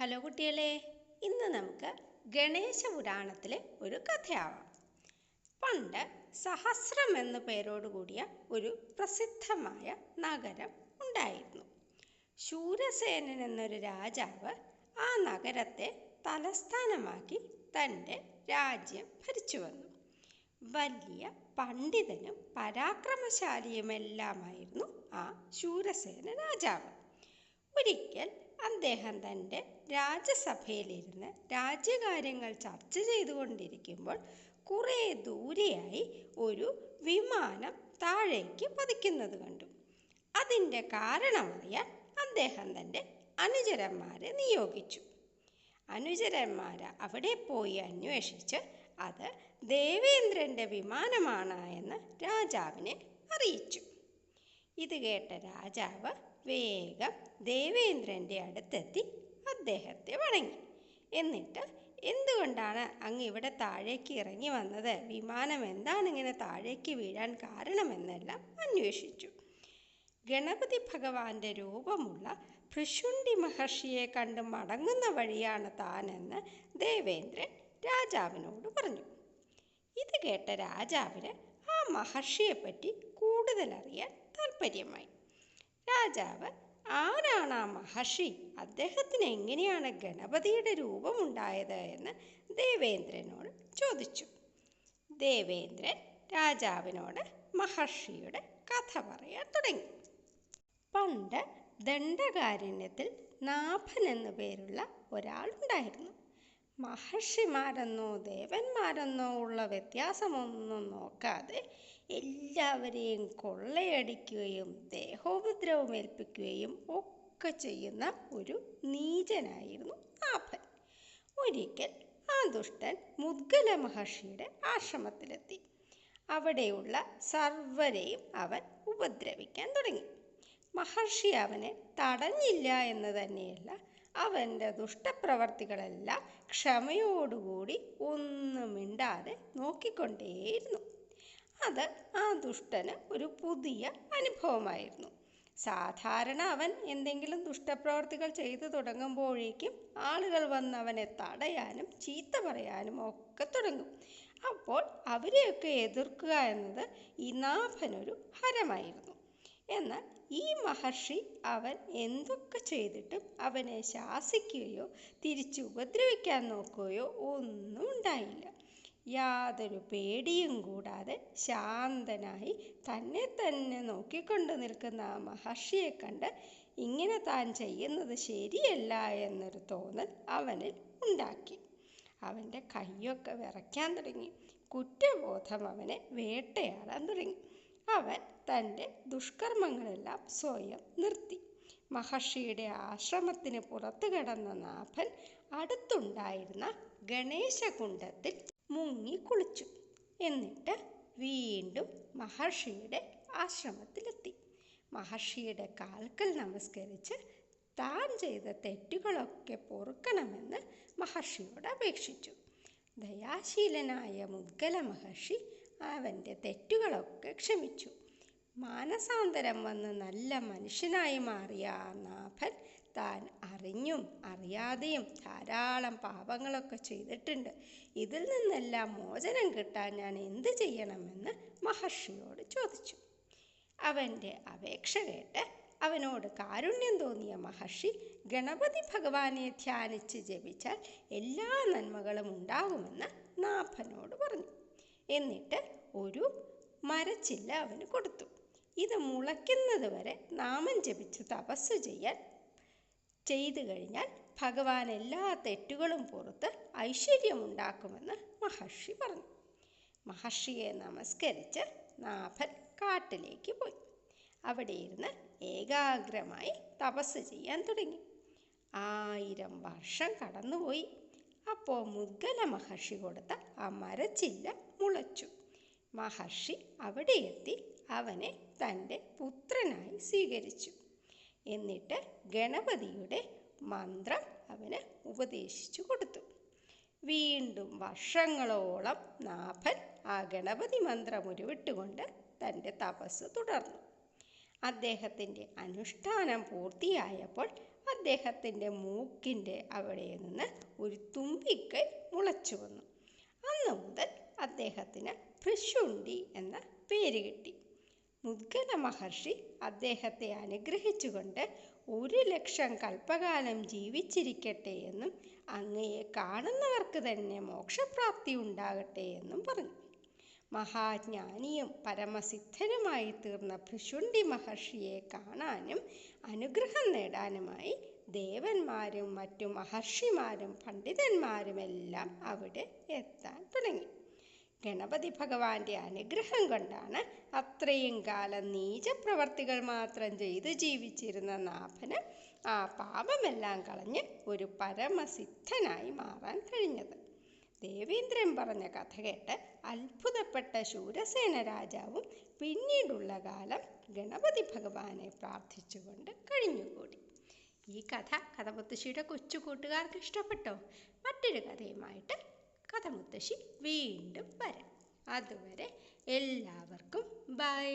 Hello കുട്ടികളെ ഇന്ന് നമുക്ക് ഗണേശ പുരാണത്തിലെ ഒരു കഥയാവാം. പണ്ട് സഹസ്രം എന്ന പേരോടുകൂടിയ ഒരു പ്രസിദ്ധമായ നഗരം ഉണ്ടായിരുന്നു. ശൂരസേനൻ എന്നൊരു രാജാവ് ആ നഗരത്തെ തലസ്ഥാനമാക്കി തന്റെ രാജ്യം ഭരിച്ചു വന്നു. വലിയ പണ്ഡിതനും പരാക്രമശാലിയുമെല്ലാമായിരുന്നു ആ ശൂരസേന രാജാവ്. ഒരിക്കൽ അദ്ദേഹം തന്റെ രാജസഭയിലിരുന്ന് രാജ്യകാര്യങ്ങൾ ചർച്ച ചെയ്തുകൊണ്ടിരിക്കുമ്പോൾ കുറേ ദൂരെയായി ഒരു വിമാനം താഴേക്ക് പതിക്കുന്നത് കണ്ടു. അതിന്റെ കാരണമറിയാൻ അദ്ദേഹം തന്റെ അനുചരന്മാരെ നിയോഗിച്ചു. അനുചരന്മാർ അവിടെ പോയി അന്വേഷിച്ച് അത് ദേവേന്ദ്രന്റെ വിമാനമാണ് എന്ന് രാജാവിനെ അറിയിച്ചു. ഇത് കേട്ട രാജാവ് വേഗം ദേവേന്ദ്രന്റെ അടുത്തെത്തി അദ്ദേഹത്തെ വണങ്ങി. എന്നിട്ട് എന്തുകൊണ്ടാണ് അങ്ങ് ഇവിടെ താഴേക്ക് ഇറങ്ങി വന്നത്? വിമാനം എന്താണ് ഇങ്ങനെ താഴേക്ക് വീഴാൻ കാരണമെന്നെല്ലാം അന്വേഷിച്ചു. ഗണപതി ഭഗവാന്റെ രൂപമുള്ള ഭൃശുണ്ടി മഹർഷിയെ കണ്ട് മടങ്ങുന്ന വഴിയാണ് താനെന്ന് ദേവേന്ദ്രൻ രാജാവിനോട് പറഞ്ഞു. ഇത് കേട്ട രാജാവിന് ആ മഹർഷിയെപ്പറ്റി കൂടുതലറിയാൻ താല്പര്യമായി രാജാവ് ആരാണ് ആ മഹർഷി? അദ്ദേഹത്തിന് എങ്ങനെയാണ് ഗണപതിയുടെ രൂപമുണ്ടായത് എന്ന് ദേവേന്ദ്രനോട് ചോദിച്ചു. ദേവേന്ദ്രൻ രാജാവിനോട് മഹർഷിയുടെ കഥ പറയാൻ തുടങ്ങി. പണ്ട് ദണ്ഡകാരണ്യത്തിൽ നാഭൻ എന്നു പേരുള്ള ഒരാളുണ്ടായിരുന്നു മഹർഷിമാരെന്നോ ദേവന്മാരെന്നോ ഉള്ള വ്യത്യാസമൊന്നും നോക്കാതെ എല്ലാവരെയും കൊള്ളയടിക്കുകയും ദേഹോപദ്രവം ഏൽപ്പിക്കുകയും ഒക്കെ ചെയ്യുന്ന ഒരു നീചനായിരുന്നു ആഭൻ ഒരിക്കൽ ആ ദുഷ്ടൻ മുദ്ഗല മഹർഷിയുടെ ആശ്രമത്തിലെത്തി. അവിടെയുള്ള സർവരെയും അവൻ ഉപദ്രവിക്കാൻ തുടങ്ങി. മഹർഷി അവനെ തടഞ്ഞില്ല എന്ന് തന്നെയല്ല അവന്റെ ദുഷ്ടപ്രവർത്തികളെല്ലാം ക്ഷമയോടുകൂടി ഒന്നും മിണ്ടാതെ നോക്കിക്കൊണ്ടേയിരുന്നു. അത് ആ ദുഷ്ടന് ഒരു പുതിയ അനുഭവമായിരുന്നു. സാധാരണ അവൻ എന്തെങ്കിലും ദുഷ്ടപ്രവർത്തികൾ ചെയ്തു തുടങ്ങുമ്പോഴേക്കും ആളുകൾ വന്ന് അവനെ തടയാനും ചീത്ത പറയാനും ഒക്കെ തുടങ്ങും. അപ്പോൾ അവരെയൊക്കെ എതിർക്കുക എന്നത് ഈ നാഭനൊരു ഹരമായിരുന്നു. എന്നാൽ ഈ മഹർഷി അവൻ എന്തൊക്കെ ചെയ്തിട്ടും അവനെ ശാസിക്കുകയോ തിരിച്ചു ഉപദ്രവിക്കാൻ നോക്കുകയോ ഒന്നും ഉണ്ടായില്ല. യാതൊരു പേടിയും കൂടാതെ ശാന്തനായി തന്നെ തന്നെ നോക്കിക്കൊണ്ട് നിൽക്കുന്ന ആ മഹർഷിയെ കണ്ട് ഇങ്ങനെ താൻ ചെയ്യുന്നത് ശരിയല്ല എന്നൊരു തോന്നൽ അവനിൽ ഉണ്ടാക്കി. അവന്റെ കൈയൊക്കെ വിറയ്ക്കാൻ തുടങ്ങി. കുറ്റബോധം അവനെ വേട്ടയാടാൻ തുടങ്ങി. അവൻ തന്റെ ദുഷ്കർമ്മങ്ങളെല്ലാം സ്വയം നിർത്തി. മഹർഷിയുടെ ആശ്രമത്തിന് പുറത്തു കിടന്ന നാഭൻ അടുത്തുണ്ടായിരുന്ന ഗണേശകുണ്ടത്തിൽ മുങ്ങി കുളിച്ചു. എന്നിട്ട് വീണ്ടും മഹർഷിയുടെ ആശ്രമത്തിലെത്തി. മഹർഷിയുടെ കാൽക്കൽ നമസ്കരിച്ച് താൻ ചെയ്ത തെറ്റുകളൊക്കെ പൊറുക്കണമെന്ന് മഹർഷിയോട് അപേക്ഷിച്ചു. ദയാശീലനായ മുദ്ഗല മഹർഷി അവന്റെ തെറ്റുകളൊക്കെ ക്ഷമിച്ചു. മാനസാന്തരം വന്ന് നല്ല മനുഷ്യനായി മാറിയ നാഭൻ താൻ അറിഞ്ഞും അറിയാതെയും ധാരാളം പാപങ്ങളൊക്കെ ചെയ്തിട്ടുണ്ട്. ഇതിൽ നിന്നെല്ലാം മോചനം കിട്ടാൻ ഞാൻ എന്ത് ചെയ്യണമെന്ന് മഹർഷിയോട് ചോദിച്ചു. അവന്റെ അപേക്ഷ കേട്ട് അവനോട് കാരുണ്യം തോന്നിയ മഹർഷി ഗണപതി ഭഗവാനെ ധ്യാനിച്ച് ജപിച്ചാൽ എല്ലാ നന്മകളും ഉണ്ടാകുമെന്ന് നാഭനോട് പറഞ്ഞു. എന്നിട്ട് ഒരു മരച്ചില്ല അവന് കൊടുത്തു. ഇത് മുളയ്ക്കുന്നത് വരെ നാമം ജപിച്ച് തപസ് ചെയ്യാൻ ചെയ്തു കഴിഞ്ഞാൽ ഭഗവാൻ എല്ലാ തെറ്റുകളും പുറത്ത് ഐശ്വര്യമുണ്ടാക്കുമെന്ന് മഹർഷി പറഞ്ഞു. മഹർഷിയെ നമസ്കരിച്ച് നാഭൻ കാട്ടിലേക്ക് പോയി. അവിടെ ഇരുന്ന് ഏകാഗ്രമായി തപസ് ചെയ്യാൻ തുടങ്ങി. ആയിരം വർഷം കടന്നുപോയി. അപ്പോൾ മുദ്ഗല മഹർഷി കൊടുത്ത ആ മരച്ചില്ല മുളച്ചു. മഹർഷി അവിടെ എത്തി അവനെ തന്റെ പുത്രനായി സ്വീകരിച്ചു. എന്നിട്ട് ഗണപതിയുടെ മന്ത്രം അവന് ഉപദേശിച്ചു കൊടുത്തു. വീണ്ടും വർഷങ്ങളോളം നാഭൻ ആ ഗണപതി മന്ത്രം ഉരുവിട്ടുകൊണ്ട് തന്റെ തപസ് തുടർന്നു. അദ്ദേഹത്തിന്റെ അനുഷ്ഠാനം പൂർത്തിയായപ്പോൾ അദ്ദേഹം അദ്ദേഹത്തിന്റെ മൂക്കിന്റെ അവിടെ നിന്ന് ഒരു തുമ്പിക്കൈ മുളച്ചു വന്നു. അന്ന് മുതൽ അദ്ദേഹത്തിന് ഭൃശുണ്ടി എന്ന പേര് കിട്ടി. മുദ്ഗല മഹർഷി അദ്ദേഹത്തെ അനുഗ്രഹിച്ചുകൊണ്ട് ഒരു ലക്ഷം കൽപ്പകാലം ജീവിച്ചിരിക്കട്ടെ എന്നും അങ്ങയെ കാണുന്നവർക്ക് തന്നെ മോക്ഷപ്രാപ്തി ഉണ്ടാകട്ടെ എന്നും പറഞ്ഞു. മഹാജ്ഞാനിയും പരമസിദ്ധനുമായി തീർന്ന ഭൃശുണ്ടി മഹർഷിയെ കാണാനും അനുഗ്രഹം നേടാനുമായി ദേവന്മാരും മറ്റു മഹർഷിമാരും പണ്ഡിതന്മാരുമെല്ലാം അവിടെ എത്താൻ തുടങ്ങി. ഗണപതി ഭഗവാന്റെ അനുഗ്രഹം കൊണ്ടാണ് അത്രയും കാലം നീചപ്രവർത്തികൾ മാത്രം ചെയ്ത് ജീവിച്ചിരുന്ന നാഭന് ആ പാപമെല്ലാം കളഞ്ഞ് ഒരു പരമസിദ്ധനായി മാറാൻ കഴിഞ്ഞത്. ദേവേന്ദ്രൻ പറഞ്ഞ കഥ കേട്ട് അത്ഭുതപ്പെട്ട ശൂരസേന രാജാവും പിന്നീടുള്ള കാലം ഗണപതി ഭഗവാനെ പ്രാർത്ഥിച്ചുകൊണ്ട് കഴിഞ്ഞുകൂടി. ഈ കഥ കഥപുത്തശ്ശിയുടെ കൊച്ചു കൂട്ടുകാർക്ക് ഇഷ്ടപ്പെട്ടോ? മറ്റൊരു കഥയുമായിട്ട് കഥമുത്തശ്ശി വീണ്ടും വരാം. അതുവരെ എല്ലാവർക്കും ബൈ.